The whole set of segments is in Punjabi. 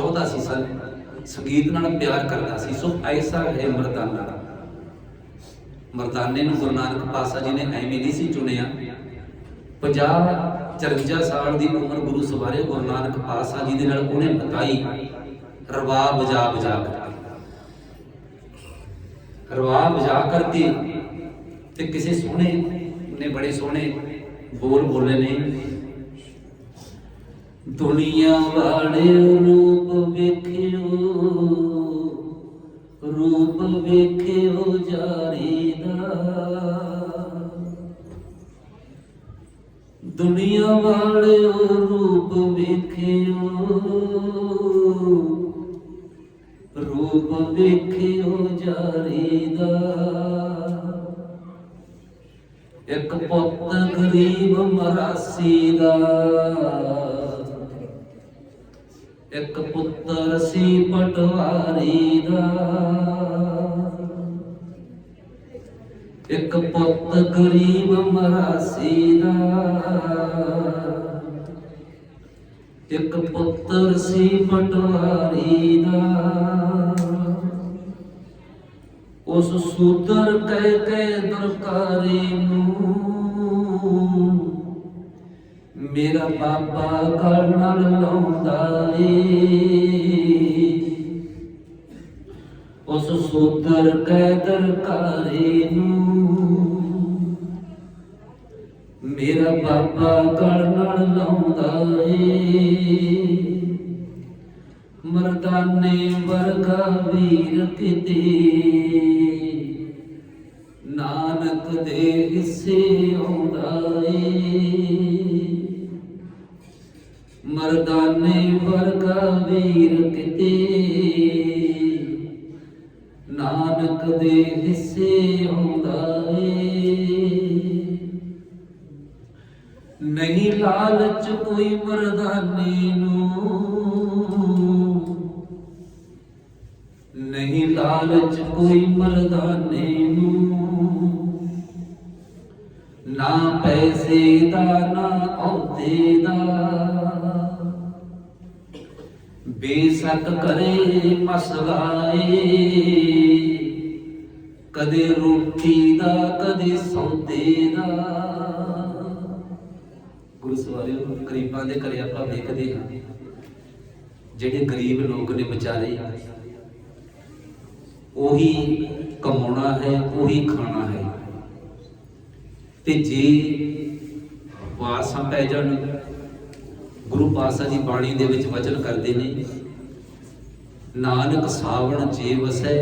ਚਾਹੁੰਦਾ ਸੀ ਸੰ- ਸੰਗੀਤ ਨਾਲ ਪਿਆਰ ਕਰਦਾ ਸੀ। ਸੋ ਐਸਾ ਹੈ ਮਰਦਾਨਾ। ਮਰਦਾਨੇ ਨੂੰ ਗੁਰੂ ਨਾਨਕ ਪਾਤਸ਼ਾਹ ਜੀ ਨੇ ਐਵੇਂ ਨਹੀਂ ਸੀ ਚੁਣਿਆ। 50 54 ਸਾਲ ਦੀ ਉਮਰ ਗੁਰੂ ਸਵਾਰੇ ਗੁਰੂ ਨਾਨਕ ਪਾਤਸ਼ਾਹ ਜੀ ਦੇ ਨਾਲ ਉਹਨੇ ਬਤਾਈ। ਰਵਾਬ ਵਜਾ ਵਜਾ ਕੇ ਰਵਾਬ ਵਜਾ ਕਰਕੇ ਤੇ ਕਿਸੇ ਸੋਹਣੇ ਨੇ ਬੜੇ ਸੋਹਣੇ ਬੋਲ ਬੋਲੇ ਨੇ। ਦੁਨੀਆ ਵਾਲੇ ਰੂਪ ਵੇਖਿਓ ਰੂਪ ਵੇਖਿਓ ਜਾਰੀ ਦਾ ਦੁਨੀਆ ਵਾਲੇ ਰੂਪ ਵੇਖਿਓ ਰੂਪ ਵੇਖਿਓ ਜਾਰੀ ਦਾ ਇੱਕ ਪੁੱਤ ਗਰੀਬ ਮਰਾਸੀ ਦਾ ਇੱਕ ਪੁੱਤਰ ਸੀ ਪਟਵਾਰੀ ਦਾ। ਇੱਕ ਪੁੱਤ ਗਰੀਬ ਮਰਾਸੀ ਦਾ। ਇੱਕ ਪੁੱਤਰ ਸੀ ਪਟਵਾਰੀ ਦਾ। ਉਸ ਸੂਦਰ ਕਹਿ ਕੇ ਦਰਕਾਰੀ ਨੂੰ ਮੇਰਾ ਬਾਬਾ ਗਲ ਲਾਉਂਦਾ ਏ। ਉਸ ਸੂਤਰ ਕਹਿ ਦਰਕਾਰੀ ਨੂੰ ਮੇਰਾ ਬਾਬਾ ਗਲ ਲਾਉਂਦਾ ਏ। ਮਰਦਾਨੇ ਵਰਗਾ ਵੀਰ ਕਿਤੇ, ਨਾਨਕ ਦੇ ਹਿੱਸੇ ਆਉਂਦਾ ਏ। ਮਰਦਾਨੇ ਵਰਗਾ ਵੀਰ ਕਿਤੇ। ਨਾਨਕ ਦੇ ਹਿੱਸੇ ਆਉਂਦਾ ਏ। ਨਹੀਂ ਲਾਲਚ ਕੋਈ ਮਰਦਾਨੇ ਨੂੰ। ਨਹੀਂ ਲਾਲਚ ਕੋਈ ਮਰਦਾਨੇ ਨੂੰ। ਨਾ ਪੈਸੇ ਦਾ, ਨਾ ਅਹੁਦੇ ਦਾ। ਬੇਸ਼ੱਕ ਕਰੇ ਮਸਲਾਏ ਕਦੇ ਰੋਟੀ ਦਾ, ਕਦੇ ਸੌਦੇ ਦਾ। ਗੁਰੂ ਸਵਾਰਿਓ ਗਰੀਬਾਂ ਦੇ ਘਰੇ ਆਪਾਂ ਵੇਖਦੇ ਹਾਂ, ਜਿਹੜੇ ਗਰੀਬ ਲੋਕ ਨੇ ਵਿਚਾਰੇ, ਉਹੀ ਕਮਾਉਣਾ ਹੈ, ਉਹੀ ਖਾਣਾ ਹੈ। ਤੇ ਜੇ ਵਾਰਸਾਂ ਪੈ ਜਾਣ ਗੁਰੂ ਪਾਤਸ਼ਾਹ ਜੀ ਬਾਣੀ ਦੇ ਵਿੱਚ ਵਚਨ ਕਰਦੇ ਨੇ, ਨਾਨਕ ਸਾਵਣ ਜੇ ਵਸੈ,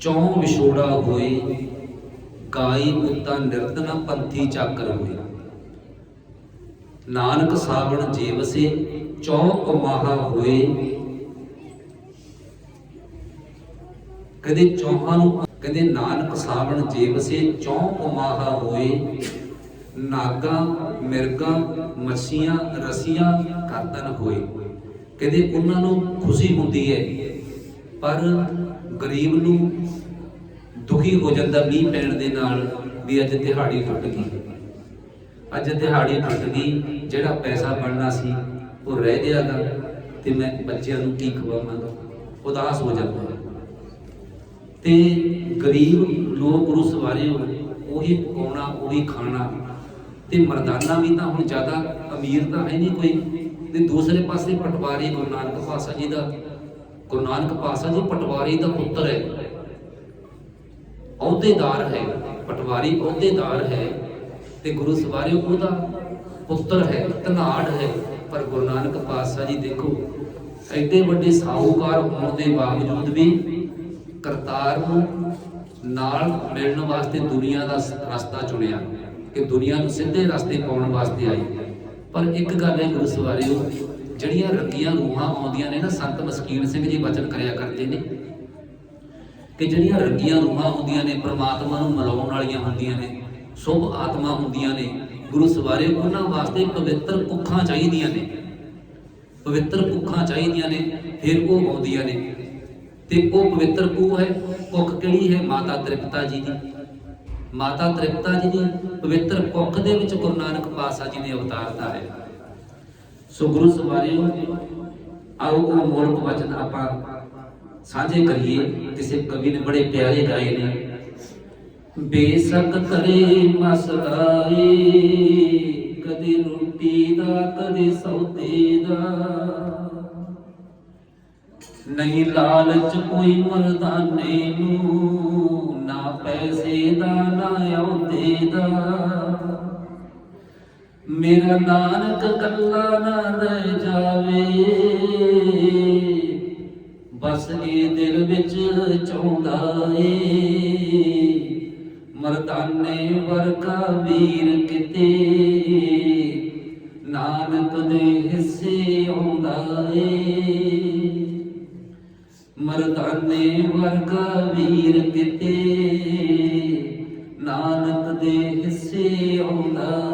ਚੌਂ ਵਿਛੋੜਾ ਹੋਏ ਕਾਈ ਪੁੱਤਾ ਨਿਰਦਨਾ ਪੰਥੀ ਚਾਕਰ ਹੋਏ ਨਾਨਕ ਸਾਵਣ ਜੇ ਵਸੇ, ਚੌਂ ਕਮਾਹਾ ਹੋਏ। ਕਦੇ ਚੌਹਾਂ ਨੂੰ ਕਹਿੰਦੇ ਨਾਨਕ ਸਾਵਣ ਜੇ ਵਸੇ, ਚੌਂ ਕਮਾਹਾ ਹੋਏ। ਨਾਗਾ, ਮਿਰਗਾ, ਮੱਛੀਆਂ, ਰਸੀਆਂ ਕਰਤਨ ਹੋਏ। ਕਹਿੰਦੇ ਉਹਨਾਂ ਨੂੰ ਖੁਸ਼ੀ ਹੁੰਦੀ ਹੈ ਪਰ ਗਰੀਬ ਨੂੰ ਦੁਖੀ ਹੋ ਜਾਂਦਾ ਮੀਂਹ ਪੈਣ ਦੇ ਨਾਲ ਵੀ ਅੱਜ ਦਿਹਾੜੀ ਟੁੱਟ ਗਈ। ਅੱਜ ਦਿਹਾੜੀ ਟੁੱਟ ਗਈ, ਜਿਹੜਾ ਪੈਸਾ ਬਣਨਾ ਸੀ, ਉਹ ਰਹਿ ਗਿਆਗਾ ਤੇ ਮੈਂ ਬੱਚਿਆਂ ਨੂੰ ਕੀ ਖਵਾਵਾਂਗਾ? ਉਦਾਸ ਹੋ ਜਾਂਦਾ। ਤੇ ਗਰੀਬ ਲੋਕ ਗੁਰੂ ਸਵਾਰੇ ਉਹੀ ਪਕਾਉਣਾ, ਉਹੀ ਖਾਣਾ। ਤੇ ਮਰਦਾਨਾ ਵੀ ਤਾਂ ਹੁਣ ਜ਼ਿਆਦਾ ਅਮੀਰ ਤਾਂ ਹੈ ਨਹੀਂ ਕੋਈ। ਤੇ ਦੂਸਰੇ ਪਾਸੇ ਪਟਵਾਰੀ ਗੁਰੂ ਨਾਨਕ ਪਾਤਸ਼ਾਹ ਜੀ ਦਾ ਗੁਰੂ ਨਾਨਕ ਪਾਤਸ਼ਾਹ ਜੀ ਪਟਵਾਰੀ ਦਾ ਪੁੱਤਰ ਹੈ। ਅਹੁਦੇਦਾਰ ਹੈ। ਪਟਵਾਰੀ ਅਹੁਦੇਦਾਰ ਹੈ। ਤੇ ਗੁਰੂ ਸਵਾਰੇ ਉਹਦਾ ਪੁੱਤਰ ਹੈ, ਧਨਾੜ ਹੈ। ਪਰ ਗੁਰੂ ਨਾਨਕ ਪਾਤਸ਼ਾਹ ਜੀ ਦੇਖੋ, ਐਡੇ ਵੱਡੇ ਸਾਹੂਕਾਰ ਹੋਣ ਦੇ ਬਾਵਜੂਦ ਵੀ ਕਰਤਾਰ ਨੂੰ ਨਾਲ ਮਿਲਣ ਵਾਸਤੇ ਦੁਨੀਆ ਦਾ ਰਸਤਾ ਚੁਣਿਆ ਕਿ ਦੁਨੀਆ ਨੂੰ ਸਿੱਧੇ ਰਸਤੇ ਪਾਉਣ ਵਾਸਤੇ ਆਈ। ਪਰ ਇੱਕ ਗੱਲ ਹੈ ਗੁਰੂ ਸਵਾਰਿਓ ਜਿਹੜੀਆਂ ਰੰਗੀਆਂ ਰੂਹਾਂ ਆਉਂਦੀਆਂ ਨੇ ਨਾ, ਸੰਤ ਮਸਕੀਨ ਸਿੰਘ ਜੀ ਬਚਨ ਕਰਿਆ ਕਰਦੇ ਨੇ, ਕਿ ਜਿਹੜੀਆਂ ਰੰਗੀਆਂ ਰੂਹਾਂ ਆਉਂਦੀਆਂ ਨੇ, ਪ੍ਰਮਾਤਮਾ ਨੂੰ ਮਿਲਾਉਣ ਵਾਲੀਆਂ ਹੁੰਦੀਆਂ ਨੇ, ਸ਼ੁਭ ਆਤਮਾ ਹੁੰਦੀਆਂ ਨੇ ਗੁਰੂ ਸਵਾਰੇ ਉਹਨਾਂ ਵਾਸਤੇ ਪਵਿੱਤਰ ਕੁੱਖਾਂ ਚਾਹੀਦੀਆਂ ਨੇ। ਪਵਿੱਤਰ ਕੁੱਖਾਂ ਚਾਹੀਦੀਆਂ ਨੇ, ਫਿਰ ਉਹ ਆਉਂਦੀਆਂ ਨੇ। ਤੇ ਉਹ ਪਵਿੱਤਰ ਕੂਹ ਹੈ ਕੁੱਖ ਕਿਹੜੀ ਹੈ? ਮਾਤਾ ਤ੍ਰਿਪਤਾ ਜੀ ਦੀ। ਮਾਤਾ ਤ੍ਰਿਪਤਾ ਜੀ ਦੀ ਪਵਿੱਤਰ ਕੁੱਖ ਦੇ ਵਿੱਚ ਗੁਰੂ ਨਾਨਕ ਪਾਤਸ਼ਾਹ ਜੀ ਨੇ ਅਵਤਾਰ ਧਾਰਿਆ। ਸੋ ਗੁਰੂ ਸਵਾਰਿਓ, ਆਓ ਉਹ ਮੋਲ ਵਚਨ ਆਪਾਂ ਸਾਂਝੇ ਕਰੀਏ ਕਿਸੇ ਕਵੀ ਨੇ ਬੜੇ ਪਿਆਰੇ ਗਾਏ ਨੇ। ਬੇਸਕ ਤਰੇ ਮਸਦਾਏ ਕਦੇ ਰੋਟੀ ਦਾ, ਕਦੇ ਸੌਦੇ ਦਾ। ਨਹੀਂ ਲਾਲਚ ਕੋਈ ਮਰਦਾਨੇ ਨੂੰ, ਨਾ ਪੈਸੇ ਦਾ, ਨਾ ਆਉਂਦੇ ਦਾ। ਮੇਰਾ ਨਾਨਕ ਕੱਲਾ ਨਾ ਰਹਿ ਜਾਵੇ, ਬਸ ਇਹ ਦਿਲ ਵਿੱਚ ਚਾਹੁੰਦਾ ਏ। ਮਰਦਾਨੇ ਵਰਗਾ ਵੀਰ ਕਿਤੇ, ਨਾਨਕ ਦੇ ਹਿੱਸੇ ਆਉਂਦਾ ਏ। ਮਰਦਾਨੇ ਵਰਗਾ ਵੀਰ ਕਿਤੇ। ਨਾਨਕ ਦੇ ਹਿੱਸੇ ਆਉਂਦਾ।